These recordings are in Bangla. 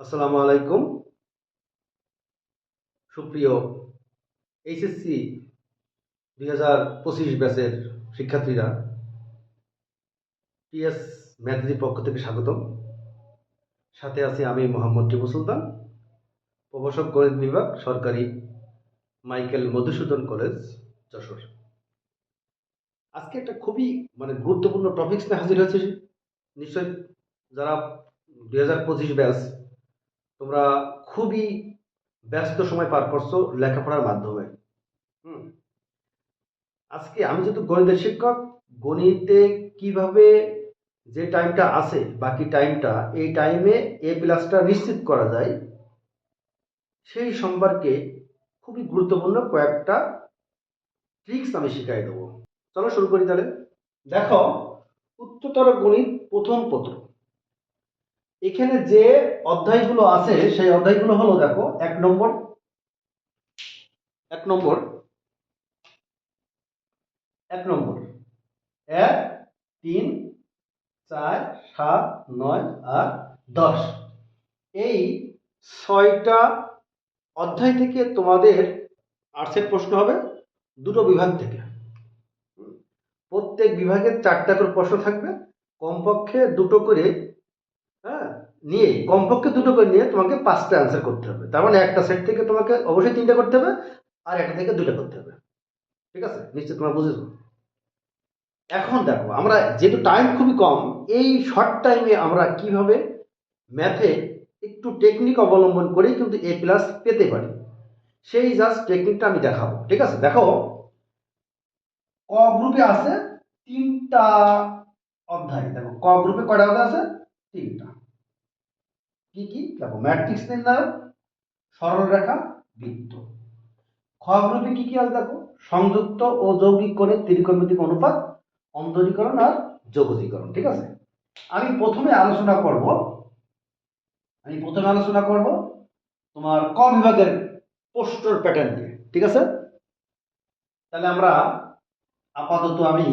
আসসালামু আলাইকুম। সুপ্রিয় এইচএসসি দুই হাজার পঁচিশ ব্যাচের শিক্ষার্থীরা টিএস ম্যাথজির পক্ষ থেকে স্বাগতম। সাথে আছি আমি মোহাম্মদ টিপু সুলতান, প্রভাষক গণিত বিভাগ, সরকারি মাইকেল মধুসূদন কলেজ, যশোর। আজকে একটা খুবই মানে গুরুত্বপূর্ণ টপিক্স নিয়ে হাজির হয়েছে। নিশ্চয় যারা দুই হাজার পঁচিশ ব্যাচ তোমরা খুবই ব্যস্ত সময় পার করছ লেখাপড়ার মাধ্যমে। হুম। আজকে আমি যেহেতু গণিতের শিক্ষক, গণিতে কীভাবে যে টাইমটা আছে, বাকি টাইমটা এই টাইমে এ প্লাসটা নিশ্চিত করা যায়, সেই সম্পর্কে খুবই গুরুত্বপূর্ণ কয়েকটা ট্রিক্স আমি শিখাই দেবো। চলো শুরু করি তাহলে। দেখো, উচ্চতর গণিত প্রথম পত্র। এখানে যে অধ্যায়গুলো আছে সেই অধ্যায়গুলো হলো দেখো এক নম্বর। এক নম্বর। এক নম্বর। এক তিন চার সাত নয় আর দশ। এই ছয়টা অধ্যায় থেকে তোমাদের আর্টসের প্রশ্ন হবে দুটো বিভাগ থেকে। প্রত্যেক বিভাগের চারটা করে প্রশ্ন থাকবে কমপক্ষে দুটো করে নিয়ে, কমপক্ষে দুটো করে নিয়ে তোমাকে পাঁচটা অ্যান্সার করতে হবে। তার মানে একটা সেট থেকে তোমাকে অবশ্যই তিনটা করতে হবে, আর একটা থেকে দুইটা করতে হবে। ঠিক আছে? নিশ্চয় তোমরা বুঝেছ? এখন দেখো, আমরা যেহেতু টাইম খুবই কম, এই শর্ট টাইমে আমরা কীভাবে ম্যাথে একটু টেকনিক অবলম্বন করেই কিন্তু এ প্লাস পেতে পারি? সেই জাস্ট টেকনিকটা আমি দেখাবো। ঠিক আছে? দেখো, ক গ্রুপে আছে তিনটা অধ্যায়। দেখো, ক গ্রুপে কয়টা অধ্যায় আছে? তিনটা। কি কি? দেখো ম্যাট্রিক্স নির্ণায়ক সরল রেখা, বৃত্ত। খ গ্রুপে কি কি আছে দেখো? সংযুক্ত ও যৌগিক কোণের ত্রিকোণমিতিক অনুপাত, অন্তরীকরণ আর যোগজীকরণ ঠিক আছে? আমি প্রথমে আলোচনা করব, আমি প্রথমে আলোচনা করব তোমার ক বিভাগের পোস্টার প্যাটার্ন নিয়ে, ঠিক আছে? তাহলে আমরা আপাতত আমি,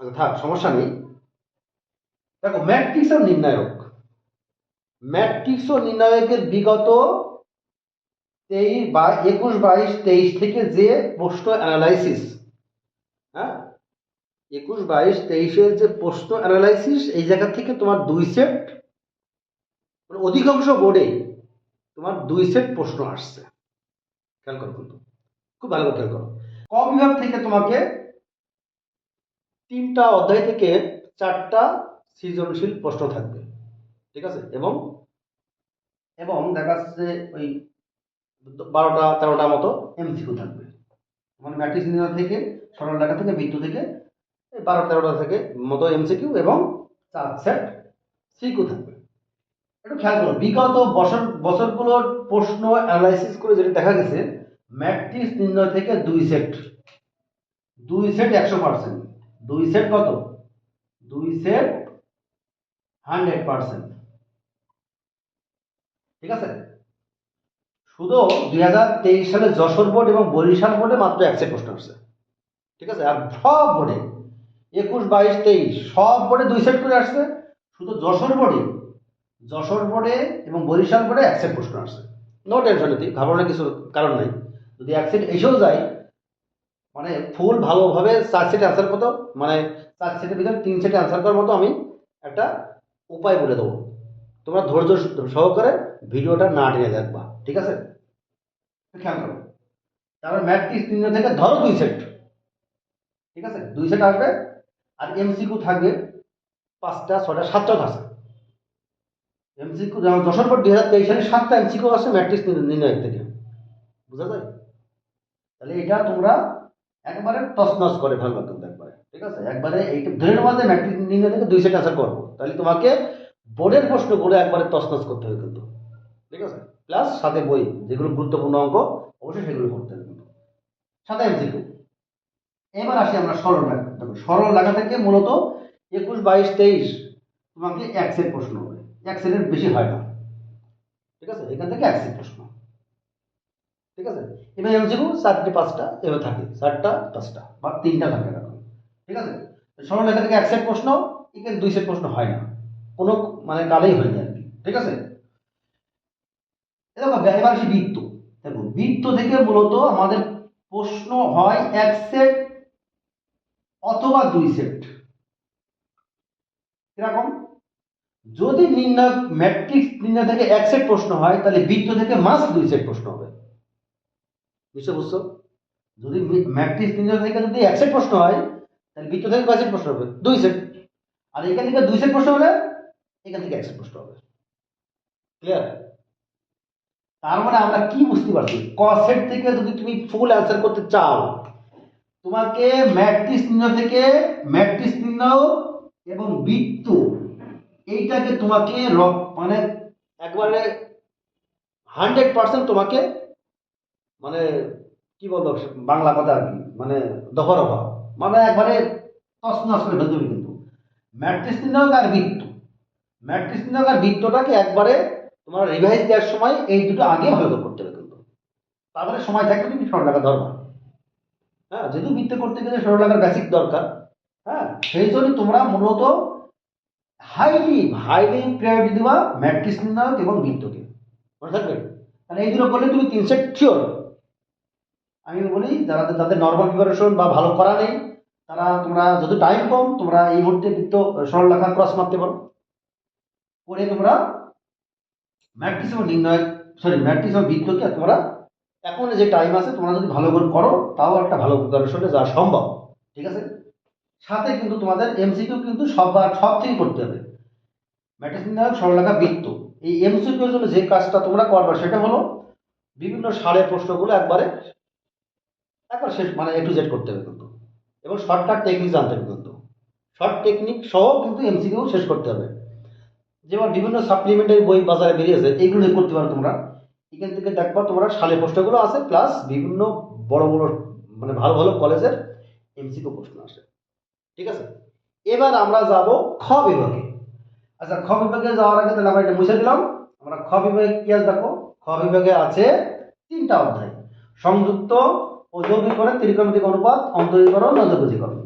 থাক, সমস্যা নেই। দেখো ম্যাট্রিক্স আর নির্ণায়ক। ম্যাট্রিক্স ও নির্ণায়কের বিগত তেইশ বা একুশ, বাইশ, তেইশ থেকে যে প্রশ্ন অ্যানালাইসিস হ্যাঁ? একুশ, বাইশ, তেইশের যে প্রশ্ন অ্যানালাইসিস এই জায়গা থেকে তোমার দুই সেট মানে অধিকাংশ বোর্ডে তোমার দুই সেট প্রশ্ন আসছে। খেয়াল করো কিন্তু। খুব ভালো করে খেয়াল করো। ক বিভাগ থেকে তোমাকে তিনটা অধ্যায় থেকে চারটা সৃজনশীল প্রশ্ন থাকবে। ঠিক আছে? এবং? এবং দেখা যাচ্ছে ওই বারোটা তেরোটা মতো এমসিকিউ থাকবে। মানে ম্যাট্রিক্স নির্ণয় থেকে সরল লেখা থেকে বৃত্ত থেকে এই বারো তেরোটা থেকে মতো এমসিকিউ এবং চার সেট সিকিউ থাকবে। একটু খেয়াল করো বিগত বছর বছরগুলোর প্রশ্ন অ্যানালাইসিস করে যেটা দেখা গেছে ম্যাট্রিক্স নির্ণয় থেকে দুই সেট দুই সেট একশো পার্সেন্ট দুই সেট কত? দুই সেট হান্ড্রেড পার্সেন্ট ঠিক আছে? শুধু দুই হাজার তেইশ সালে যশোর বোর্ড এবং বরিশাল বোর্ডে মাত্র এক সেট প্রশ্ন আসছে। ঠিক আছে? আর সব বোর্ডে একুশ, বাইশ, তেইশ, সব বোর্ডে দুই সেট করে আসছে। শুধু যশোর বোর্ডে যশোর বোর্ডে এবং বরিশাল বোর্ডে এক সেট প্রশ্ন আসছে। নো টেনশন এতে ঘাবড়ানোর কিছু কারণ নাই। যদি এক সেট এসেও যায় মানে ফুল ভালোভাবে চার সেটে অ্যান্সার করতো মানে চার সেটের ভিতরে তিন সেটে অ্যান্সার করার মতো আমি একটা উপায় বলে দেবো। তোমরা ধৈর্য সহকারে ভিডিওটা না টেনে দেখবা, ঠিক আছে? খেয়াল করো। তারপর ম্যাট্রিক্স তিন থেকে ধরো দুই সেট ঠিক আছে? দুই সেট আসবে আর এমসিকিউ থাকবে পাঁচটা ছটা সাতটাও আছে। এমসিকিউ যেমন যশোর পর দুই হাজার তেইশ সালে সাতটা এমসিকিউ আসছে ম্যাট্রিক্স নির্ণয় থেকে। বুঝা যায়? তাহলে এটা তোমরা একবারে তছনছ করে ফেলবা কিন্তু একবারে, ঠিক আছে? একবারে এইটা ধরে নেওয়া যে ম্যাট্রিক নির্ণয় থেকে দুই সেট আনসার করব। তাহলে তোমাকে বোর্ডের প্রশ্নগুলো একবারে তছনছ করতে হবে কিন্তু। ঠিক আছে? প্লাস সাথে বই, যেগুলো গুরুত্বপূর্ণ অঙ্ক, অবশ্যই সেগুলো করতে হবে কিন্তু। সাথে এমসিকিউ। এবার আসি আমরা সরল লেখা দেখো, সরল লেখা থেকে মূলত একুশ, বাইশ, তেইশ তোমাকে এক প্রশ্ন হবে। এক বেশি হয় না। ঠিক আছে? এখান থেকে এক সেট প্রশ্ন। ঠিক আছে? এবার এমসিকিউ, চারটে, পাঁচটা, এবার থাকে। চারটা, পাঁচটা, বা তিনটা থাকে এরকম। ঠিক আছে? সরল লেখা থেকে এক সেট প্রশ্ন, এখানে দুই সেট প্রশ্ন হয় না। কোনো মানে কালেই হয়ে যায় ঠিক আছে? এবার আসি বৃত্ত। দেখো, বৃত্ত থেকে মূলত আমাদের প্রশ্ন হয় এক সেট অথবা দুই সেট কীরকম? যদি নির্ণয় ম্যাট্রিক্স নির্ণয় থেকে এক সেট প্রশ্ন হয়, তাহলে বৃত্ত থেকে মাস দুই সেট প্রশ্ন হবে। বুঝতে বুঝছ যদি ম্যাট্রিক্স নির্ণয় থেকে যদি এক সেট প্রশ্ন হয়, তাহলে বৃত্ত থেকে কয় সেট প্রশ্ন হবে? দুই সেট আর এখান থেকে দুই সেট প্রশ্ন হলে এখান থেকে সেট প্রশ্ন হবে। ক্লিয়ার তার মানে আমরা কি বুঝতে পারছি? ক সেট থেকে যদি তুমি ফুল অ্যান্সার করতে চাও, তোমাকে ম্যাট্রিক্স নির্ণয় থেকে ম্যাট্রিক্স নির্ণয় এবং বৃত্ত, এইটাকে তোমাকে মানে একবারে হান্ড্রেড পার্সেন্ট তোমাকে মানে কি বলব, বাংলা কথা আর কি মানে দফরফা মানে একবারে তসনস করে ফেলতে কিন্তু। ম্যাট্রিক্স নির্ণয় আর বৃত্ত। ম্যাট্রিক্স আর বৃত্তটাকে একবারে তোমার রিভাইজ দেওয়ার সময় এই দুটো আগে ভালো করে করতে হবে কিন্তু। তারপরে সময় তুমি ষোলো টাকা ধরবা হ্যাঁ যেহেতু বৃত্ত করতে গেলে টাকার বেসিক দরকার হ্যাঁ সেই জন্য তোমরা মূলত হাইলি হাইলি প্রায়োরিটি দেওয়া ম্যাট্রিক্স নির্ণায়ক এবং বৃত্তকে। মনে থাকবে তাহলে এই দুটো করলে তুমি তিন সেট শিওর আমি বলি, যারা তাদের নর্মাল প্রিপারেশন বা ভালো করা নেই, তারা তোমরা যদি টাইম কম, তোমরা এই মুহূর্তে বৃত্ত সরল লেখা ক্রস মারতে পারো। করে তোমরা ম্যাট্রিক্স এবং নির্ণয় সরি ম্যাট্রিক্স এবং বৃত্তকে তোমরা এখন যে টাইম আছে তোমরা যদি ভালো করে করো, তাও একটা ভালো প্রিপারেশনে যাওয়া সম্ভব। ঠিক আছে? সাথে কিন্তু তোমাদের এমসিকিউ কিন্তু সবার সব থেকে করতে হবে। ম্যাট্রিক্স নির্ণায়ক, সরলরেখা, বৃত্ত। এই এমসিকিউ জন্য যে কাজটা তোমরা করবে সেটা হলো বিভিন্ন সারের প্রশ্নগুলো একবারে, একবার শেষ মানে এ টু জেড করতে হবে কিন্তু। এবং শর্টকাট টেকনিক জানতে হবে কিন্তু। শর্ট টেকনিক সহ কিন্তু এমসিকিউ শেষ করতে হবে। যেমন বিভিন্ন সাপ্লিমেন্টারি বই বাজারে বেরিয়েছে এইগুলো করতে পারো তোমরা। এখান থেকে দেখবা তোমরা সালে প্রশ্নগুলো আছে প্লাস বিভিন্ন বড় বড় মানে ভালো ভালো কলেজের এমসিকিউ প্রশ্ন আসে। ঠিক আছে? এবার আমরা যাব খ বিভাগে। আচ্ছা খ বিভাগে যাওয়ার আগে তাহলে আমরা এটা মুছে দিলাম। আমরা খ বিভাগে কি আছে দেখো? খ বিভাগে আছে তিনটা অধ্যায়। সংযুক্ত ও যৌগীকরণ ত্রিকোণমিতিক অনুপাত, অন্তরীকরণ নজরগতিকরণ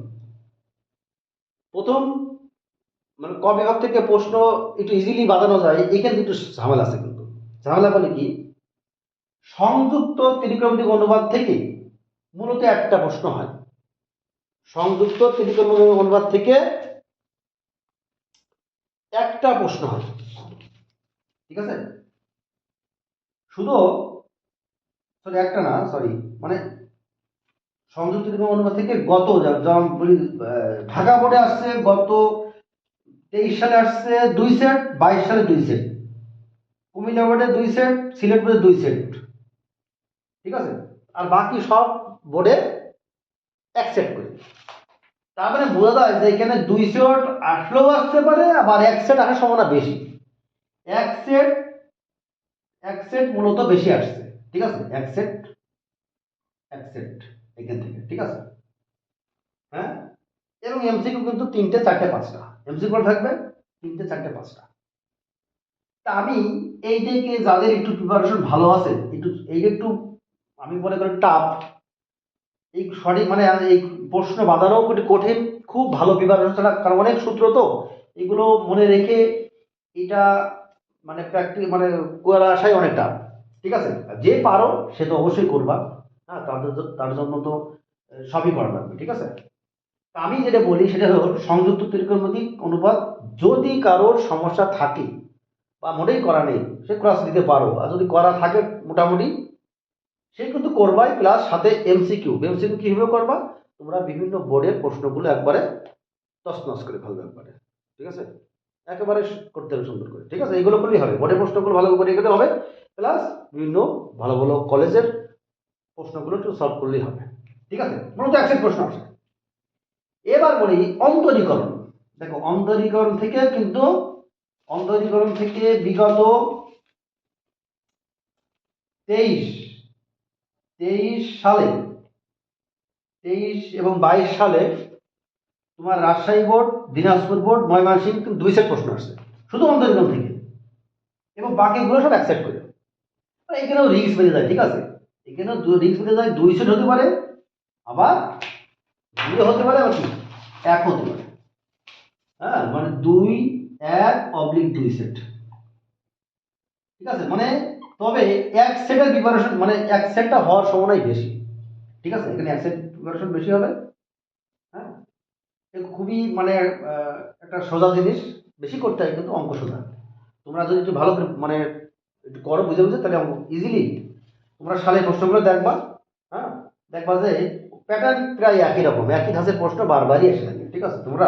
প্রথম মানে ক বিভাগ থেকে প্রশ্ন একটু ইজিলি বাঁধানো যায়, এখানে একটু ঝামেলা আছে কিন্তু। ঝামেলা মানে কি? সংযুক্ত ত্রিকোণমিতিক অনুবাদ থেকে মূলত একটা প্রশ্ন হয়। সংযুক্ত ত্রিকোণমিতিক অনুবাদ থেকে একটা প্রশ্ন হয়। ঠিক আছে? শুধু সরি একটা না সরি মানে সংযুক্ত ত্রিকোণ অনুপাত থেকে গত যেমন বলি ঢাকা বোর্ডে আসছে, গত তেইশ সালে আসছে দুই সেট বাইশ সালে দুই সেট কুমিল্লা বোর্ডে দুই সেট সিলেট বোর্ডে দুই সেট ঠিক আছে? আর বাকি সব বোর্ডে এক সেট করে। তার মানে বোঝা যায় যে এখানে দুই সেট আসলেও আসতে পারে, আবার এক সেট আসার সম্ভাবনা বেশি। এক সেট এক সেট মূলত বেশি আসছে। ঠিক আছে? এক সেট এক সেট এখান থেকে। ঠিক আছে? হ্যাঁ? এবং এমসিকিউ কিন্তু তিনটে, চারটে, পাঁচটা। এমসিকিউ থাকবে তিনটে, চারটে, পাঁচটা। তা আমি এই থেকে যাদের একটু প্রিপারেশন ভালো আছে, একটু, এই একটু, আমি মনে করি টাফ এই সঠিক মানে এই প্রশ্ন বাঁধানো একটু কঠিন, খুব ভালো প্রিপারেশন ছাড়া, কারণ অনেক সূত্র তো, এগুলো মনে রেখে এটা মানে প্র্যাকটিস মানে করা আসাই অনেক টাফ ঠিক আছে? যে পারো, সে তো অবশ্যই করবা। হ্যাঁ তাদের তার জন্য তো সবই করা লাগবে, ঠিক আছে? আমি যেটা বলি সেটা হলো সংযুক্ত ত্রিকোণমিতিক অনুপাত যদি কারোর সমস্যা থাকে বা মোটেই করা নেই, সে ক্রস দিতে পারো। আর যদি করা থাকে মোটামুটি, সে কিন্তু করবাই প্লাস সাথে এমসিকিউ এমসিকিউ কীভাবে করবা? তোমরা বিভিন্ন বোর্ডের প্রশ্নগুলো একবারে তছনছ করে ফেলবে একবারে। ঠিক আছে? একেবারে করতে হবে সুন্দর করে। ঠিক আছে? এইগুলো করলেই হবে। বোর্ডের প্রশ্নগুলো ভালো করে এগোতে হবে প্লাস বিভিন্ন ভালো ভালো কলেজের প্রশ্নগুলো একটু সলভ করলেই হবে। ঠিক আছে? মূলত একশো প্রশ্ন আসে। এবার বলি অন্তরীকরণ। দেখো, অন্তরীকরণ থেকে কিন্তু, অন্তরীকরণ থেকে বিগত তেইশ তেইশ সালে, তেইশ এবং বাইশ সালে তোমার রাজশাহী বোর্ড, দিনাজপুর বোর্ড, ময়মনসিংহ দুই সেট প্রশ্ন আসছে, শুধু অন্তরীকরণ থেকে। এবং বাকিগুলো সব অ্যাকসেপ্ট করে। আর এখানেও রিক্স বেড়ে যায়, ঠিক আছে? এখানেও রিক্স বেড়ে যায়, দুই সেট হতে পারে, আবার দুই হতে পারে আবার কি? এক হতে পারে। হ্যাঁ মানে দুই, এক অবলিক দুই সেট ঠিক আছে? মানে তবে এক সেটের প্রিপারেশন মানে এক সেটটা হওয়ার সম্ভাবনাই বেশি। ঠিক আছে? এখানে এক সেট প্রিপারেশন বেশি হবে। হ্যাঁ? খুবই মানে একটা সোজা জিনিস। বেশি করতে হয় কিন্তু অঙ্ক সোজা। তোমরা যদি একটু ভালো মানে একটু করো বুঝে বুঝে, তাহলে ইজিলি তোমরা সালে প্রশ্নগুলো দেখবা। হ্যাঁ? দেখবা যে প্যাটার্ন প্রায় একই রকম, একই ধাঁচের প্রশ্ন বারবারই এসে থাকে, ঠিক আছে? তোমরা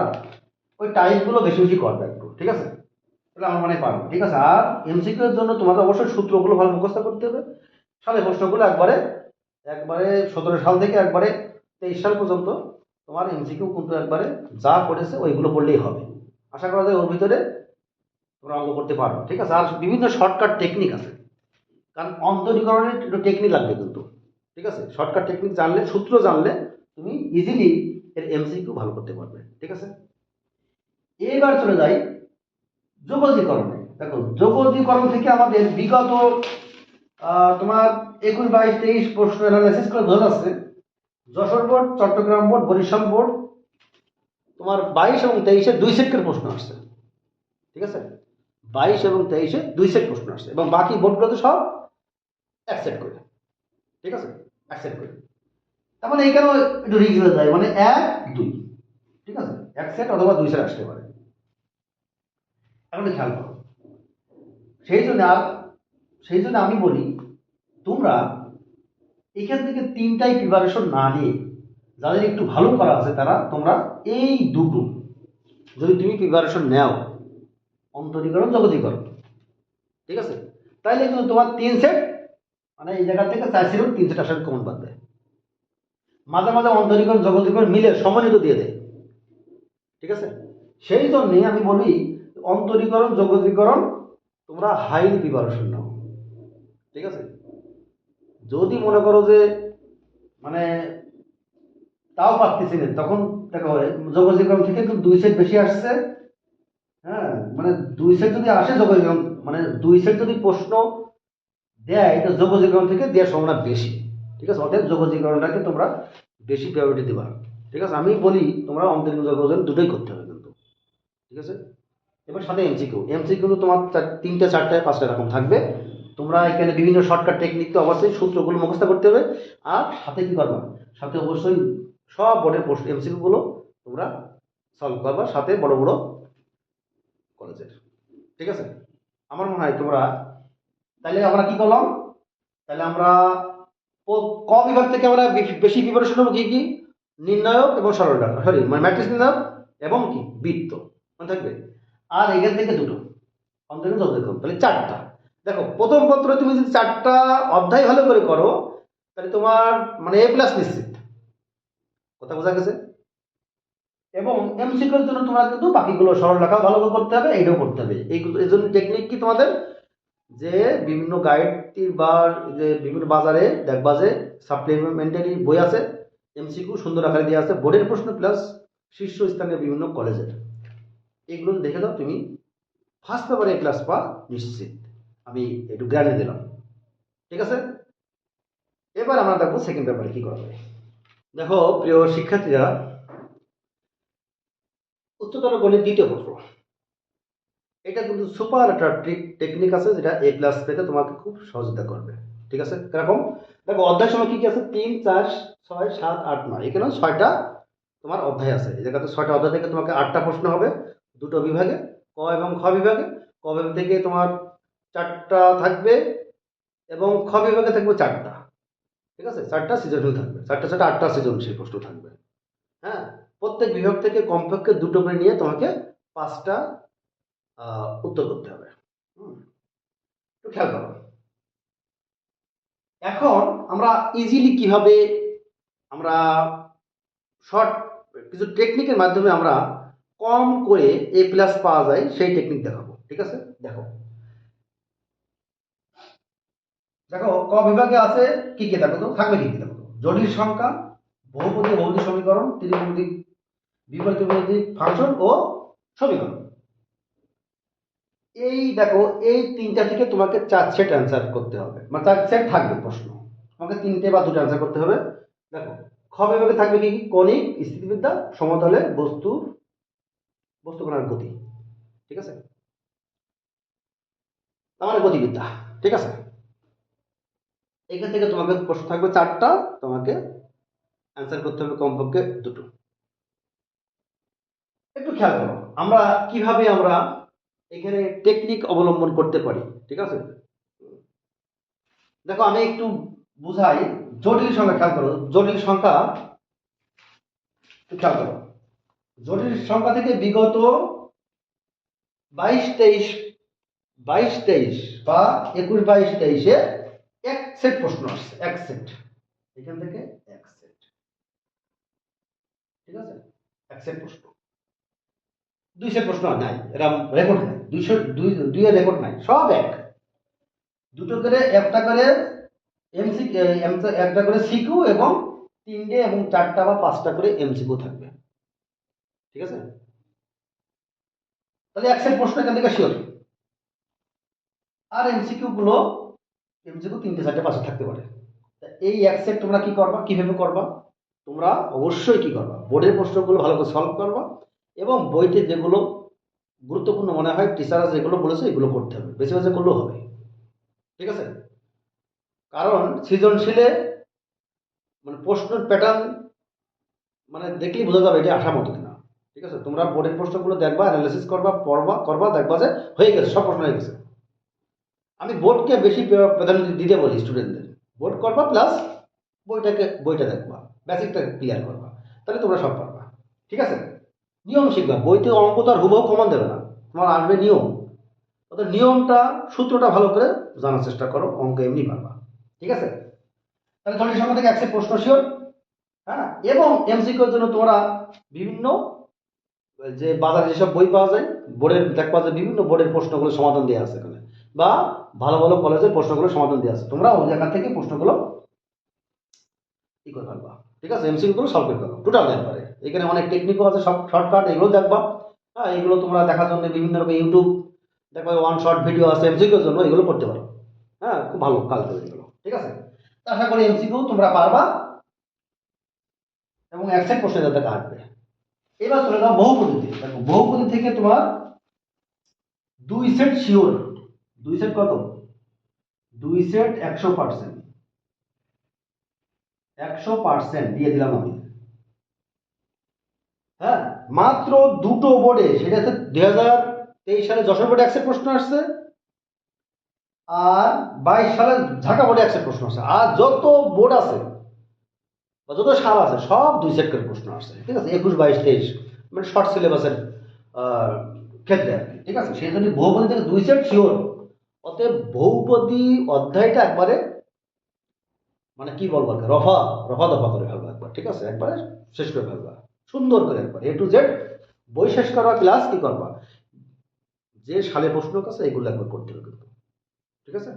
ওই টাইপগুলো বেশি বেশি করবে একটু, ঠিক আছে? তাহলে আমার মনে পারব ঠিক আছে? আর এমসিকিউ এর জন্য তোমাকে অবশ্যই সূত্রগুলো ভালো মুখস্থ করতে হবে। সালে প্রশ্নগুলো একবারে একবারে সতেরো সাল থেকে একবারে তেইশ সাল পর্যন্ত তোমার এমসিকিউ কিন্তু একবারে যা করেছে ওইগুলো পড়লেই হবে। আশা করা যায় ওর ভিতরে তোমরা অঙ্ক করতে পারো, ঠিক আছে? আর বিভিন্ন শর্টকাট টেকনিক আছে। কারণ অন্তরীকরণের একটু টেকনিক লাগবে ঠিক আছে? শর্টকাট টেকনিক জানলে, সূত্র জানলে তুমি ইজিলি এর এমসিকিউ ভালো করতে পারবে, ঠিক আছে? এবার চলে যাই যোগজীকরণে দেখো যোগজীকরণ থেকে আমাদের বিগত তোমার একুশ, বাইশ, তেইশ প্রশ্ন অ্যানালাইসিস করে বোঝা যাচ্ছে। Jessore board, Chittagong board, Barishal board, তোমার বাইশ এবং তেইশে দুই সেটের প্রশ্ন আসছে। ঠিক আছে? বাইশ এবং তেইশে দুই সেট প্রশ্ন আসছে এবং বাকি বোর্ডগুলোতে সব এক সেট করে। ঠিক আছে? এক সেট করে। তার মানে এইখানেও একটু রিক্স হয়ে যায় মানে এক, দুই। ঠিক আছে? এক সেট অথবা দুই সেট আসতে পারে। এখন খেয়াল করো। সেই জন্য সেই জন্য আমি বলি, তোমরা এখান থেকে তিনটাই প্রিপারেশন না নিয়ে, যাদের একটু ভালো করা আছে, তারা তোমরা এই দুটো, যদি তুমি প্রিপারেশন নাও, অন্তরীকরণ জগতীকরণ ঠিক আছে? তাইলে কিন্তু তোমার তিন সেট মানে এই জায়গা থেকে চার সেট তিন সেট আসার কমন দেয়। মাঝে মাঝে অন্তরীকরণ জগতীকরণ মিলে সমন্বিত দিয়ে দেয়। ঠিক আছে? সেই জন্যে আমি বলি, অন্তরীকরণ জগতীকরণ তোমরা হাইলি প্রিপারেশন নাও। ঠিক আছে? যদি মনে করো যে মানে তাও পারতেছি না, তখন দেখা হয় জগজীকরণ থেকে কিন্তু দুই সেট বেশি আসছে। হ্যাঁ? মানে দুই সেট যদি আসে জগজীকরণ মানে দুই সেট যদি প্রশ্ন দেয়, এটা জগজীকরণ থেকে দেওয়ার সম্ভাবনা বেশি। ঠিক আছে? অতএব জগজীকরণটাকে তোমরা বেশি প্রায়োরিটি দেবা। ঠিক আছে? আমি বলি, তোমরা অন্তরিক জগজন দুটোই করতে হবে কিন্তু। ঠিক আছে? এবার সাথে এমসিকিউ এমসিকিউ তোমার তিনটে চারটে পাঁচটা এরকম থাকবে। তোমরা এখানে বিভিন্ন শর্টকাট টেকনিক তো অবশ্যই সূত্রগুলো মুখস্থ করতে হবে। আর সাথে কি করবা? সাথে অবশ্যই সব বোর্ডের প্রশ্ন এমসিকিউ গুলো তোমরা সলভ করবা, সাথে বড় বড় কলেজের ঠিক আছে? আমার মনে হয় তোমরা তাহলে আমরা কি করলাম? তাহলে আমরা ক বিভাগ থেকে আমরা বেশি- প্রিপারেশন হব কি কি? নির্ণায়ক এবং সরল রেখা সরি মানে ম্যাট্রিক্স নির্ণায়ক এবং কি? বৃত্ত। মনে থাকবে? আর এখান থেকে দুটো। তাহলে চারটা। দেখো, প্রথম পত্র তুমি যদি চারটা অধ্যায় ভালো করে করো, তাহলে তোমার মানে এ প্লাস নিশ্চিত। কথা বোঝা গেছে? এবং এমসিকিউর জন্য তোমরা কিন্তু বাকিগুলো সরল লেখা ভালো করে করতে হবে, এইটাও করতে হবে। এই জন্য টেকনিক কি তোমাদের? যে বিভিন্ন গাইডটির বা যে বিভিন্ন বাজারে দেখবা যে সাপ্লিমেন্টারি বই আছে এমসিকিউ সুন্দর আকারে দেওয়া আছে, বোর্ডের প্রশ্ন প্লাস শীর্ষস্থানীয় বিভিন্ন কলেজের এগুলো দেখে দাও তুমি। ফার্স্ট পেপারে ক্লাস পা নিশ্চিত। আমি একটু গ্যারান্টি দিলাম। ঠিক আছে? এবার আমরা দেখব সেকেন্ড পেপারে কি করা দেখো, প্রিয় শিক্ষার্থীরা, উচ্চতর গণিত দ্বিতীয় পত্র এটা কিন্তু সুপার একটা ট্রিক টেকনিক আছে, যেটা এ প্লাস পেতে তোমাকে খুব সহযোগিতা করবে। ঠিক আছে? কীরকম? দেখো, অধ্যায় সময় কি কি আছে? তিন, চার, ছয়, সাত, আট, নয়। এখানে ছয়টা তোমার অধ্যায় আছে। এই জায়গাতে ছয়টা অধ্যায় থেকে তোমাকে আটটা প্রশ্ন হবে দুটো বিভাগে, ক এবং খ বিভাগে। ক বিভাগ থেকে তোমার চারটা থাকবে এবং খ বিভাগে থাকবে চারটা। ঠিক আছে? চারটা সৃজনশীল থাকবে। চারটা চারটা আটটা সৃজনশীল প্রশ্ন থাকবে। হ্যাঁ? প্রত্যেক বিভাগ থেকে কমপক্ষে দুটো করে নিয়ে তোমাকে পাঁচটা উত্তর করতে হবে। একটু খেয়াল করো। এখন আমরা ইজিলি কীভাবে আমরা শর্ট কিছু টেকনিকের মাধ্যমে আমরা কম করে এ প্লাস পাওয়া যায়, সেই টেকনিক দেখাবো। ঠিক আছে? দেখো। দেখো, ক বিভাগে আছে, কি কি দেখো তো? থাকবে কি কি দেখো জটিল সংখ্যা, বহুপদী বহুপদী সমীকরণ ত্রিভুজী বিপরীত ফাংশন ও সমীকরণ। এই দেখো, এই তিনটা থেকে তোমাকে চার সেট অ্যান্সার করতে হবে। মানে চার সেট থাকবে প্রশ্ন। তোমাকে তিনটে বা দুটো অ্যান্সার করতে হবে। দেখো, খ বিভাগে থাকবে কি কণিক, স্থিতিবিদ্যা, সমতলে, বস্তু বস্তু কণার গতি। ঠিক আছে? তার মানে গতিবিদ্যা। ঠিক আছে? এখান থেকে তোমাকে প্রশ্ন থাকবে চারটা। তোমাকে অ্যান্সার করতে হবে কমপক্ষে দুটো। একটু খেয়াল করো। আমরা কীভাবে আমরা এখানে টেকনিক অবলম্বন করতে পারি, ঠিক আছে? দেখো, আমি একটু বুঝাই, জটিল সংখ্যা খেয়াল করো, জটিল সংখ্যা খেয়াল করো। জটিল সংখ্যা থেকে বিগত বাইশ তেইশ বাইশ তেইশ বা একুশ বাইশ তেইশে এক সেট প্রশ্ন আসছে, এক সেট এখান থেকে এক সেট ঠিক আছে? এক সেট প্রশ্ন। দুই সেট প্রশ্ন নাই এরকম রেকর্ড নাই, দুইশো, দুই, দুইয়ের রেকর্ড নাই, সব এক। দুটো করে একটা করে এমসি একটা করে সিকিউ এবং তিনটে এবং চারটা বা পাঁচটা করে এমসিকিউ থাকবে। ঠিক আছে? তাহলে এক সেট প্রশ্ন এখান থেকে শিওর আর এমসিকিউ গুলো এমসিকিউ তিনটে, চারটে পাশে থাকতে পারে। এই এক সেট তোমরা কি করবা, কীভাবে করবা? তোমরা অবশ্যই কি করবা? বোর্ডের প্রশ্নগুলো ভালো করে সলভ করবা। এবং বইতে যেগুলো গুরুত্বপূর্ণ মনে হয় টিচাররা যেগুলো বলেছে, এগুলো করতে হবে। বেশি বেশি করলেও হবে। ঠিক আছে? কারণ সৃজনশীলে মানে প্রশ্নের প্যাটার্ন মানে দেখলেই বোঝা যাবে এটা আশা মতো কিনা। ঠিক আছে? তোমরা বোর্ডের প্রশ্নগুলো দেখবা অ্যানালিসিস করবা, পড়বা, করবা, দেখবা যে হয়ে গেছে, সব প্রশ্ন হয়ে গেছে। আমি বোর্ডকে বেশি প্রাধান্য দিতে বলি স্টুডেন্টদের বোর্ড করবা প্লাস বইটাকে, বইটা দেখবা বেসিকটা ক্লিয়ার করবা। তাহলে তোমরা সব পারবা। ঠিক আছে? নিয়ম শিখবা। বইতে অঙ্ক তো আর হুবহু কমান দেবে না। তোমার আসবে নিয়ম। অর্থাৎ নিয়মটা, সূত্রটা ভালো করে জানার চেষ্টা করো, অঙ্ক এমনি পারবা ঠিক আছে? তাহলে জটিল সংখ্যা থেকে একশো প্রশ্ন শিওর হ্যাঁ? এবং এমসিকিউর জন্য তোমরা বিভিন্ন, যে বাজারে যেসব বই পাওয়া যায়, বোর্ডের দেখবা যায়, বিভিন্ন বোর্ডের প্রশ্নগুলো সমাধান দেওয়া আছে এখানে। বা ভালো ভালো কলেজের প্রশ্নগুলো সমাধান দেওয়া আছে। তোমরা ওই জায়গা থেকে প্রশ্নগুলো ই করে ঠিক আছে? এমসিকিউ গুলো সলভ করে ফেলবা। টোটাল একবারে এখানে অনেক টেকনিকও আছে, সব শর্টকাট এগুলো দেখবা। হ্যাঁ এগুলো তোমরা দেখার জন্য বিভিন্ন রকম ইউটিউব দেখবা ওয়ান শর্ট ভিডিও আছে এমসিকিউর জন্য এগুলো করতে পারো। হ্যাঁ খুব ভালো কাজ দেবে এগুলো ঠিক আছে? আশা করি এমসিকিউ তোমরা পারবা এবং একসাথে প্রশ্ন যাতে কাটবে এবার চলে যাও বহুপদীতে দেখো, বহুপদী থেকে তোমার দুই সেট শিওর দুই সেট কত? দুই সেট একশো পার্সেন্ট একশো পার্সেন্ট দিয়ে দিলাম আমি। হ্যাঁ মাত্র দুটো বোর্ডে সেটা হচ্ছে দুই হাজার তেইশ সালে যশোর বোর্ডে একশো প্রশ্ন আসছে, আর বাইশ সালে ঢাকা বোর্ডে একশো প্রশ্ন আসছে। আর যত বোর্ড আছে, বা যত সাল আছে, সব দুই সেট করে প্রশ্ন আসছে, ঠিক আছে? একুশ, বাইশ, তেইশ মানে শর্ট সিলেবাসের ক্ষেত্রে আর কি, ঠিক আছে? সেই জন্য বহুপদী থেকে দুই সেট শিওর অতএব বহুপদী অধ্যায়টা একবারে মানে কি বলব আর রফা রফা দফা করে ফেলবা একবার, ঠিক আছে? একবারে শেষ করে ফেলবা। সুন্দর করে একবার এ টু জেড বই শেষ করবা ক্লাস কি করবা? যে সালে প্রশ্ন আছে এগুলো একবার করতে হবে কিন্তু। ঠিক আছে?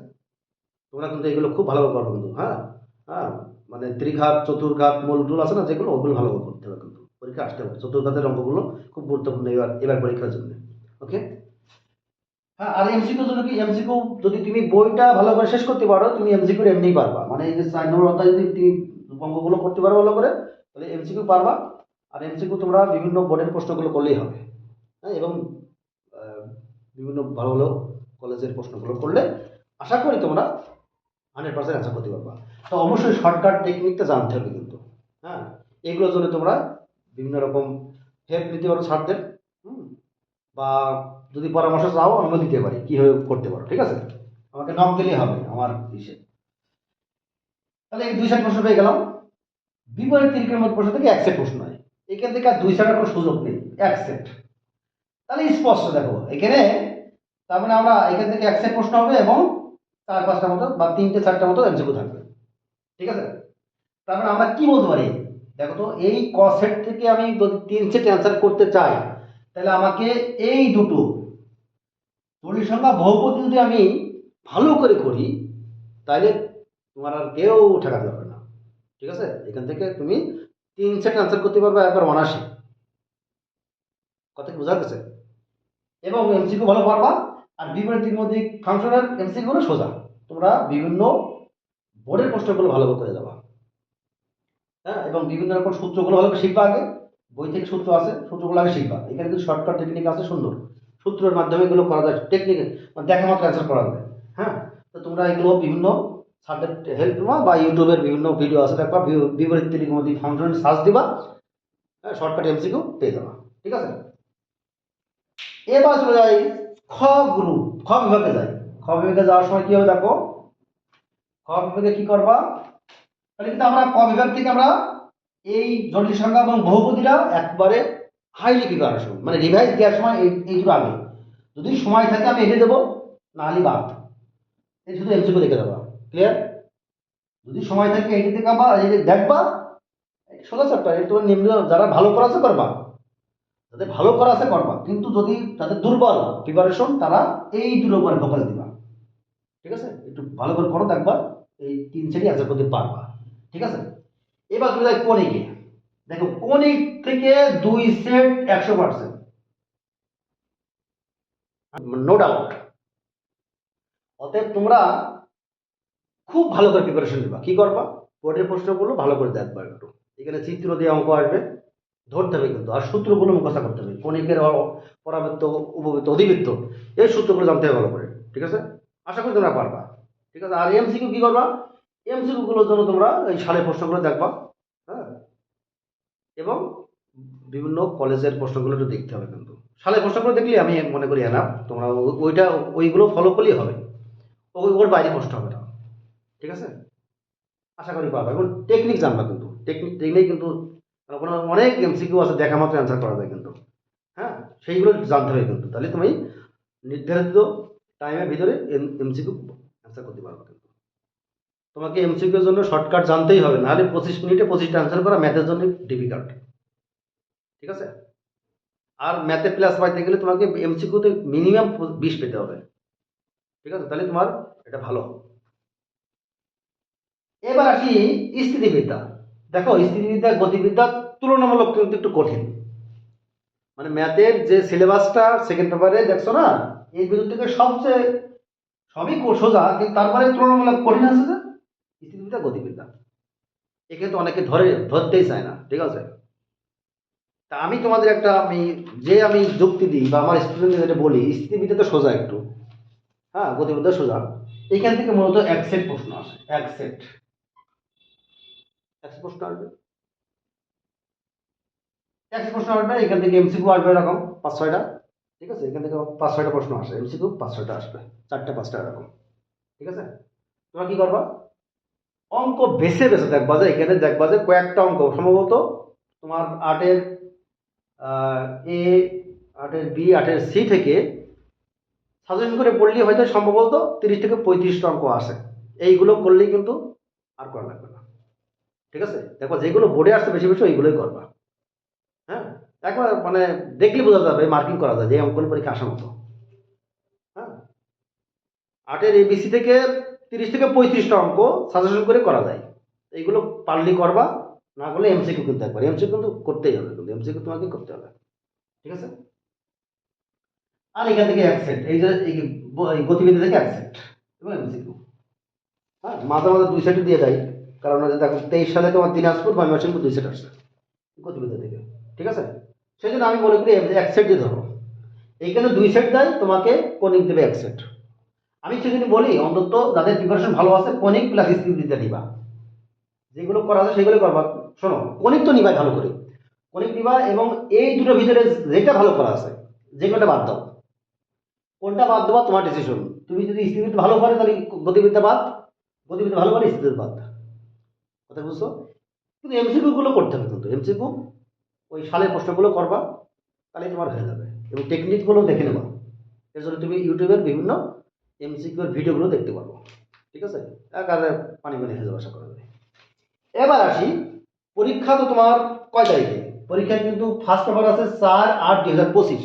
তোমরা কিন্তু এগুলো খুব ভালোভাবে করবে কিন্তু হ্যাঁ? হ্যাঁ মানে ত্রিঘাত, চতুর্ঘাত মূল মূলগুলো আছে না, যেগুলো ওগুলো ভালোভাবে করতে হবে কিন্তু। পরীক্ষা আসতে হবে। চতুর্ঘাতের অঙ্কগুলো খুব গুরুত্বপূর্ণ এবার এবার পরীক্ষার জন্য। ওকে হ্যাঁ আর এমসিকিউ জন্য কি? এমসিকিউ যদি তুমি বইটা ভালো করে শেষ করতে পারো, তুমি এমসিকিউ এমনিই পারবা। মানে এই যে চার নম্বর অধ্যায় যদি তুমি অঙ্কগুলো করতে পারো ভালো করে, তাহলে এমসিকিউ পারবা। আর এমসিকিউ তোমরা বিভিন্ন বোর্ডের প্রশ্নগুলো করলেই হবে। হ্যাঁ এবং বিভিন্ন ভালো ভালো কলেজের প্রশ্নগুলো করলে আশা করি তোমরা হান্ড্রেড পার্সেন্ট অ্যান্সার করতে পারবা। তো অবশ্যই শর্টকাট টেকনিকটা জানতে হবে কিন্তু। হ্যাঁ এগুলোর জন্য তোমরা বিভিন্ন রকম হেল্প নিতে পারো স্যারদের, হুম, বা যদি পরামর্শ চাও আমিও দিতে পারি, কীভাবে করতে পারো, ঠিক আছে? আমাকে নক দিলেই হবে আমার ইসে। তাহলে এই দুই সেট প্রশ্ন পেয়ে গেলাম। বিপরীত মধ্যে প্রশ্ন থেকে এক সেট প্রশ্ন এখান থেকে আর দুই সেটের কোনো সুযোগ নেই, এক সেট। তাহলে স্পষ্ট দেখো, এখানে তার মানে আমরা এখান থেকে এক সেট প্রশ্ন হবে এবং চার পাঁচটা মতো বা তিনটে চারটা মতো এমসিকিউ থাকবে। ঠিক আছে? তার মানে আমরা কি বলতে পারি? দেখো তো, এই ক সেট থেকে আমি যদি তিন সেট অ্যান্সার করতে চাই, তাহলে আমাকে এই দুটো জটিল সংখ্যা বহুপদী যদি আমি ভালো করে করি, তাহলে তোমার আর কেউ ঠেকাতে পারবে না। ঠিক আছে? এখান থেকে তুমি তিন সেট অ্যান্সার করতে পারবে, একবার অনাসি কথা কি বোঝা গেছে? এবং এমসিকিউ ভালো পারবা, আর বিপরীত ত্রিমোদিক ফাংশনের এমসিকিউগুলো সোজা। তোমরা বিভিন্ন বোর্ডের প্রশ্নগুলো ভালো করে যাবা। হ্যাঁ এবং বিভিন্ন রকম সূত্রগুলো ভালো করে শিখবা আগে। বই থেকে সূত্র আছে, সূত্রগুলো আগে শিখবা। এখানে কিন্তু শর্টকাট টেকনিক আছে, সুন্দর। সূত্রের মাধ্যমে এগুলো করা যায়। টেকনিক মানে দেখা মাত্র অ্যান্সার করা যায় হ্যাঁ তো তোমরা এগুলো বিভিন্ন স্যারদের হেল্প নেওয়া বা ইউটিউবের বিভিন্ন ভিডিও আছে, দেখবা বিপরীত ত্রিকোণমিতি ফাংশন সার্চ দিবা শর্টকাট এমসিকিউ পেয়ে যাবা, ঠিক আছে? এবার চলে যাই খ গ্রুপ খ বিভাগে যাই। খ বিভাগে যাওয়ার সময় কি হবে দেখো? খ বিভাগে কি করবা? তাহলে কিন্তু আমরা ক বিভাগ থেকে আমরা এই জটিল সংখ্যা এবং বহুপদীরা একবারে হাইলি প্রিপারেশন মানে রিভাইজ দেওয়ার সময় এই এইগুলো আগে। যদি সময় থাকে আমি এনে দেবো নাহলে বাদ। শুধু এমসিকিউ দেখে দেবা। ক্লিয়ার যদি সময় থাকে এইটা দেখাবা এই যে দেখবা, এই সোজা চ্যাপ্টার এটা তোমার নিম্ন, যারা ভালো করা আছে করবা। যাদের ভালো করা আছে করবা। কিন্তু যদি তাদের দুর্বল প্রিপারেশন তারা এই দুটোর উপরে ফোকাস দিবা। ঠিক আছে? একটু ভালো করে করো, দেখবা, এই তিন সেটই অ্যান্সার করতে পারবা। ঠিক আছে? এবার চলে যাই কোনিকে দেখো কোনিক থেকে দুই সেট একশো পার্সেন্ট নো ডাউট অতএব তোমরা খুব ভালো করে প্রিপারেশন নেবা। কি করবা? বোর্ডের প্রশ্নগুলো ভালো করে দেখবা একটু। এখানে চিত্র দিয়ে অঙ্ক আসবে। ধরতে হবে কিন্তু। আর সূত্রগুলো মুখস্থ করতে হবে। কণিকের পরাবৃত্ত, উপবৃত্ত, অধিবৃত্ত। এই সূত্রগুলো জানতে হবে ভালো করে। ঠিক আছে? আশা করি তোমরা পারবা। ঠিক আছে? আর এমসিকিউ কি করবা? এমসিকিউ গুলোর জন্য তোমরা এই সালের প্রশ্নগুলো দেখবা। হ্যাঁ? এবং বিভিন্ন কলেজের প্রশ্নগুলো একটু দেখতে হবে কিন্তু। সালের প্রশ্নগুলো দেখলে আমি মনে করি এনা তোমরা ওইটা, ওইগুলো ফলো করলেই হবে। ওই ওর বাইরে প্রশ্ন হবে না। ঠিক আছে? আশা করি পারবা। এবং টেকনিক জানবা কিন্তু। টেকনিক টেকনিক কিন্তু ওখানে অনেক এমসিকিউ আছে, দেখা মাত্র অ্যান্সার করা যায় কিন্তু। হ্যাঁ? সেইগুলো জানতে হবে কিন্তু। তাহলে তুমি নির্ধারিত টাইমের ভিতরে এমসিকিউ অ্যান্সার করতে পারবে কিন্তু। তোমাকে এমসিকিউর জন্য শর্টকাট জানতেই হবে। নাহলে পঁচিশ মিনিটে পঁচিশটা অ্যান্সার করা ম্যাথের জন্য ডিফিকাল্ট ঠিক আছে? আর ম্যাথে প্লাস পাইতে গেলে তোমাকে এমসিকিউতে মিনিমাম বিশ পেতে হবে। ঠিক আছে? তাহলে তোমার এটা ভালো হবে। এবার আসি স্থিতিবিদ্যা। দেখো, স্থিতিবিদ্যা, গতিবিদ্যা তুলনামূলক কিন্তু একটু কঠিন। মানে ম্যাথের যে সিলেবাসটা সেকেন্ড পেপারে দেখছ না? এই ভিতর থেকে সবচেয়ে, সবই সোজা, কিন্তু তারপরে তুলনামূলক কঠিন আছে যে স্থিতিবিদ্যা, গতিবিদ্যা। একে তো অনেকে ধরে, ধরতেই চায় না, ঠিক আছে? তা আমি তোমাদের একটা, আমি, যে আমি যুক্তি দিই বা আমার স্টুডেন্টদের যেটা বলি, স্থিতিবিদ্যা তো সোজা একটু। হ্যাঁ গতিবিদ্যা সোজা। এখান থেকে মূলত এক সেট প্রশ্ন আসে, এক সেট এক সেট প্রশ্ন আসবে। এক সেট প্রশ্ন আসবে, এখান থেকে এমসিকিউ আসবে এরকম, পাঁচ, ছয়টা। ঠিক আছে? এখান থেকে পাঁচ, ছয়টা প্রশ্ন আসে। এমসিকিউ পাঁচ, ছয়টা আসবে। চারটে, পাঁচটা এরকম। ঠিক আছে? তোমরা কি করবা? অঙ্ক বেছে বেছে দেখবা যে এখানে দেখবা যে কয়েকটা অঙ্ক। সম্ভবত তোমার আটের এ, আটের বি, আটের সি থেকে সাজেশন করে পড়লে হয়তো সম্ভবত তিরিশ থেকে পঁয়ত্রিশটা অঙ্ক আসে। এইগুলো করলেই কিন্তু আর করা লাগবে না। ঠিক আছে? দেখো, যেগুলো বোর্ডে আসছে বেশি বেশি ওইগুলোই করবা। হ্যাঁ? একবার মানে দেখলে বোঝা যাবে মার্কিং করা যায়, যে অঙ্কন পরীক্ষা আসার মতো। হ্যাঁ? আটের এবিসি থেকে তিরিশ থেকে পঁয়ত্রিশটা অঙ্ক সাজেশন করে করা যায়। এইগুলো পারলি করবা, না করলে এমসিকিউ কিন্তু একবার। এমসিকিউ কিন্তু করতেই হবে, কিন্তু এমসিকিউ তোমাকে করতে হবে। ঠিক আছে? আর এখান থেকে এক সেট এই যে গতিবিধি থেকে এক সেট এবং এমসিকিউ হ্যাঁ? মাঝে মাঝে দুই সাইডে দিয়ে দেয়। কারণ দেখো, তেইশ সালে তোমার দিনাজপুর ময়মনসিংহ দুই সেট আসছে গতিবিধি থেকে, ঠিক আছে? সেই জন্য আমি মনে করি এক সেট দিয়ে ধরো এইখানে দুই সেট দেয়, তোমাকে কনিক দেবে এক সেট আমি সেদিন বলি, অন্তত যাদের প্রিপারেশন ভালো আছে কনিক প্লাস স্থিতিবিদ্যা নিবা। যেগুলো করা আছে, সেগুলো করবা। শোনো কনিক তো নিবাই ভালো করে। কনিক নিবা এবং এই দুটোর ভিতরে যেটা ভালো করা আছে যে যেগুলোটা বাদ দাও। কোনটা বাদ দেওয়া তোমার ডিসিশন তুমি যদি স্থিতিবিদ্যা ভালো পারে তাহলে গতিবিদ্যা বাদ। গতিবিদ্যা ভালো পারে স্থিতিবিদ্যা বাদ কথা বুঝছ কিন্তু এমসিকিউ গুলো করতে হবে কিন্তু এমসিকিউ ওই সালের প্রশ্নগুলো করবা তাহলে তোমার হয়ে যাবে। এবং টেকনিকগুলো দেখে নেবা। এর জন্য তুমি ইউটিউবের বিভিন্ন এমসিকিউর ভিডিওগুলো দেখতে পারব ঠিক আছে? একারে পানি পানি হয়ে যাবে আশা করা এবার আসি, পরীক্ষা তো তোমার কয় তারিখে? পরীক্ষা কিন্তু ফার্স্ট পেপার আছে চার আট দুই হাজার পঁচিশ।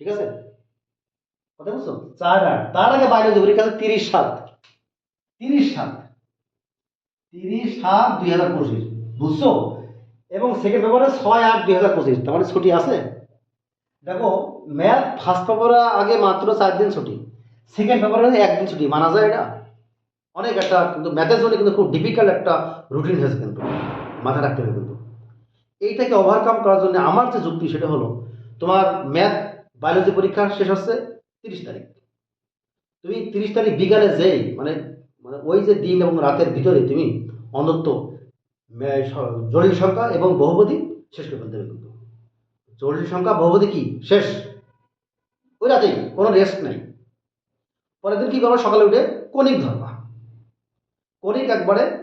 ঠিক আছে? কথা বুঝছ? চার আট। তার আগে বাইরে পরীক্ষা আছে তিরিশ সাত। তিরিশ সাত। তিরিশ সাত দুই হাজার পঁচিশ, বুঝছ? এবং সেকেন্ড পেপারে ছয় আট দুই হাজার পঁচিশ, তার মানে ছুটি আছে। দেখো ম্যাথ ফার্স্ট পেপারে আগে মাত্র চার দিন ছুটি সেকেন্ড পেপারে একদিন ছুটি, মানা যায় এটা? অনেক একটা কিন্তু ম্যাথের জন্য কিন্তু খুব ডিফিকাল্ট একটা রুটিন হয়েছে কিন্তু, মাথায় রাখতে হবে কিন্তু। এইটাকে ওভারকাম করার জন্য আমার যে যুক্তি সেটা হলো, তোমার ম্যাথ বায়োলজি পরীক্ষা শেষ হচ্ছে তিরিশ তারিখ। তুমি তিরিশ তারিখ বিকালে যেই মানে মানে ওই যে দিন এবং রাতের ভিতরে তুমি স- জটিল সংখ্যা এবং বহুপদী শেষ করে ফেলতে হবে কিন্তু। জটিল সংখ্যা, বহুপদী কি? শেষ। ওই রাতেই, কোনো রেস্ট নাই। পরের দিন কি করবা? সকালে উঠে কণিক ধরবা। কণিক একবারে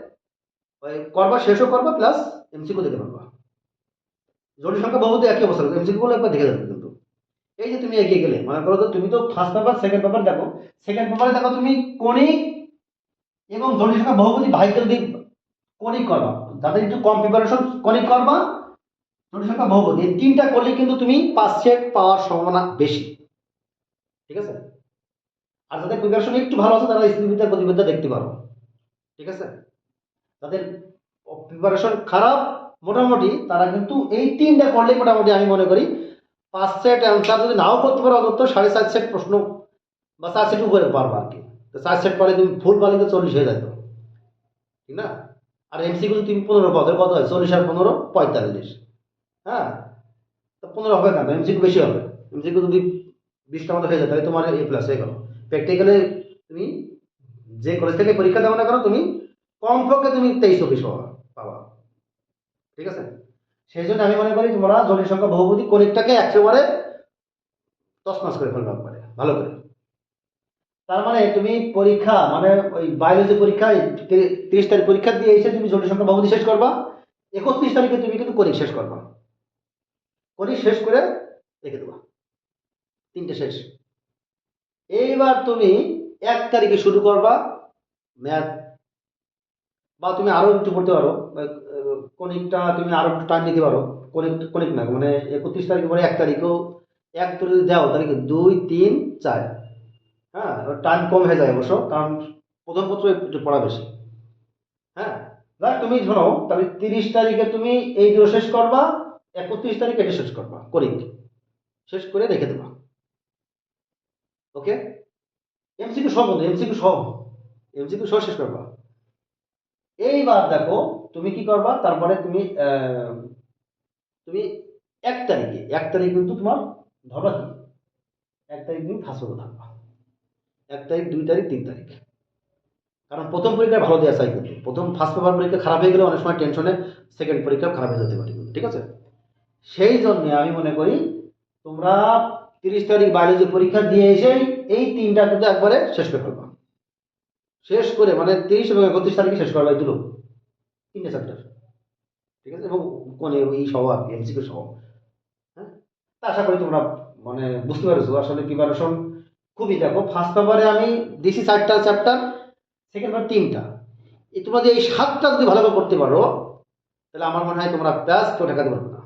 করবা, শেষও করবা প্লাস এমসিকিউ দেখে পারবা জটিল সংখ্যা, বহুপদী একই অবস্থা এমসিকিউ গুলো একবার দেখে যাবে কিন্তু। এই যে তুমি এগিয়ে গেলে, মনে করো তো তুমি তো ফার্স্ট পেপার সেকেন্ড পেপার দেখো। সেকেন্ড পেপারে দেখো তুমি কণিক এবং জটিল সংখ্যা বহুপদী ভাইকেল দিক কণিক করবা যাদের একটু কম প্রিপারেশন কণিক করবা জটিল সংখ্যা বহুপদী এই তিনটা করলে কিন্তু তুমি সেট পাওয়ার সম্ভাবনা বেশি। ঠিক আছে? আর যাদের প্রিপারেশন একটু ভালো আছে, তারা স্মৃতিবিদ্যা গতিবিদ্যা দেখতে পারো। ঠিক আছে? যাদের প্রিপারেশন খারাপ, মোটামুটি তারা কিন্তু এই তিনটা করলেই মোটামুটি আমি মনে করি পাঁচ সেট অ্যান্সার যদি নাও করতে পারো, অন্তত সাড়ে চার সেট প্রশ্ন বা চার সেট উপরে পারব আর কি। তো চার সেট পারলে তুমি ফুল পারলে তো চল্লিশ হয়ে যেত ঠিক না? আর এমসিকিউ যদি তুমি পনেরো পাও কত হয়? চল্লিশ আর পনেরো, পঁয়তাল্লিশ। হ্যাঁ? তো পনেরো হবে কেন? এমসিকিউ বেশি হবে। এমসিকিউ যদি বিশটা মতো হয়ে যায়, তাহলে তোমার এ প্লাস হয়ে গেল। প্র্যাকটিক্যালে তুমি যে কলেজ থেকে পরীক্ষা দেওয়া না করো, তুমি কমপক্ষে তুমি তেইশ চব্বিশ পাবা। পাবা। ঠিক আছে? সেই জন্য আমি মনে করি তোমরা জটিল সংখ্যা বহুপদী কণিকটাকে একেবারে তসমাস করে ফেলবে একবারে। ভালো করে। তার মানে তুমি পরীক্ষা মানে ওই বায়োলজি পরীক্ষায় তি- তিরিশ তারিখ পরীক্ষা দিয়ে এসে তুমি জটিল সংখ্যা বহুপদী শেষ করবা একত্রিশ তারিখে তুমি কিন্তু কণিক শেষ করবা। কণিক শেষ করে রেখে দেবা। তিনটে শেষ। এইবার তুমি এক তারিখে শুরু করবা ম্যাথ বা তুমি আরও একটু পড়তে পারো আহ, কণিকটা তুমি আরও একটু টাইম নিতে পারো। কণিক কণিক না মানে একত্রিশ তারিখে পরে এক তারিখেও এক যদি দাও তাহলে কি দুই তিন চার। হ্যাঁ টাইম কম হয়ে যায় অবশ্য, কারণ প্রথম পত্র একটু পড়া বেশি। হ্যাঁ না তুমি ধরো তাহলে তিরিশ তারিখে তুমি এই দুটো শেষ করবা, একত্রিশ তারিখে এটা শেষ করবা কণিক শেষ করে রেখে দেবা। ওকে এমসিকিউ সব বন্ধু সব এমসিকিউ সব শেষ করবা। এইবার দেখো, তুমি কি করবা, তারপরে তুমি তুমি এক তারিখে, এক তারিখ কিন্তু তোমার ধরবা কি, এক তারিখ তুমি থাকবা। এক তারিখ, দুই তারিখ, তিন তারিখ। কারণ প্রথম পরীক্ষা ভালো দেওয়া চাই কিন্তু। প্রথম ফার্স্ট পেপার পরীক্ষা খারাপ হয়ে গেলে অনেক সময় টেনশনে সেকেন্ড পরীক্ষা খারাপ হয়ে যেতে পারে ঠিক আছে? সেই জন্যে আমি মনে করি তোমরা তিরিশ তারিখ বায়োলজি পরীক্ষা দিয়ে এসেই এই তিনটা কিন্তু একবারে শেষ করে ফেলবা। শেষ করে মানে তিরিশ এবং একত্রিশ তারিখে শেষ করবা এই দুটো। তিনটে চ্যাপ্টার ঠিক আছে? এবং কোন এই সহ আর কি এমসিকিউ সহ। হ্যাঁ? তা আশা করি তোমরা মানে বুঝতে পারছ। আসলে প্রিপারেশন খুবই দেখো ফার্স্ট পেপারে আমি দিছি চারটা চ্যাপ্টার সেকেন্ড পেপার তিনটা। তোমরা যদি এই সাতটা যদি ভালো করে করতে পারো, তাহলে আমার মনে হয় তোমরা ব্যাস কেউ ঠেকাতে পারবে না।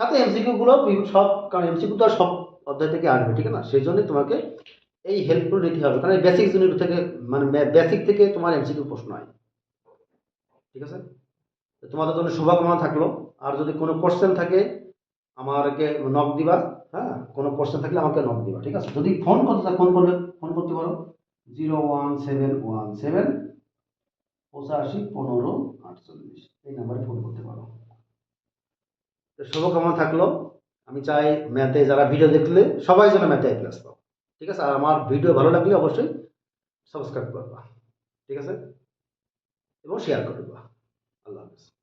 সাথে এমসিকিউ গুলো সব, কারণ এমসিকিউ তো সব অধ্যায় থেকে আসবে, ঠিক না? সেই জন্য তোমাকে এই হেল্পগুলো নিতে হবে, কারণ বেসিক ইউনিট থেকে মানে বেসিক থেকে তোমার এমসিকিউ প্রশ্ন হয়। ঠিক আছে? তোমাদের জন্য শুভকামনা থাকল। আর যদি কোনো কোশ্চেন থাকে, আমাকে নক দিবা হ্যাঁ? কোনো কোশ্চেন থাকলে আমাকে নক দিবা, ঠিক আছে? যদি ফোন করতে ফোন করলে ফোন করতে পারো। Zero one seven one seven পঁচাশি পনেরো আটচল্লিশ। এই নাম্বারে ফোন করতে পারো। তো শুভকামনা থাকল। আমি চাই ম্যাথে যারা ভিডিও দেখলে, সবাই যেন ম্যাথে এ প্লাস পাও। ঠিক আছে? আর আমার ভিডিও ভালো লাগলে অবশ্যই সাবস্ক্রাইব করবা। ঠিক আছে? এবং শেয়ার করবা আল্লাহ হাফিজ।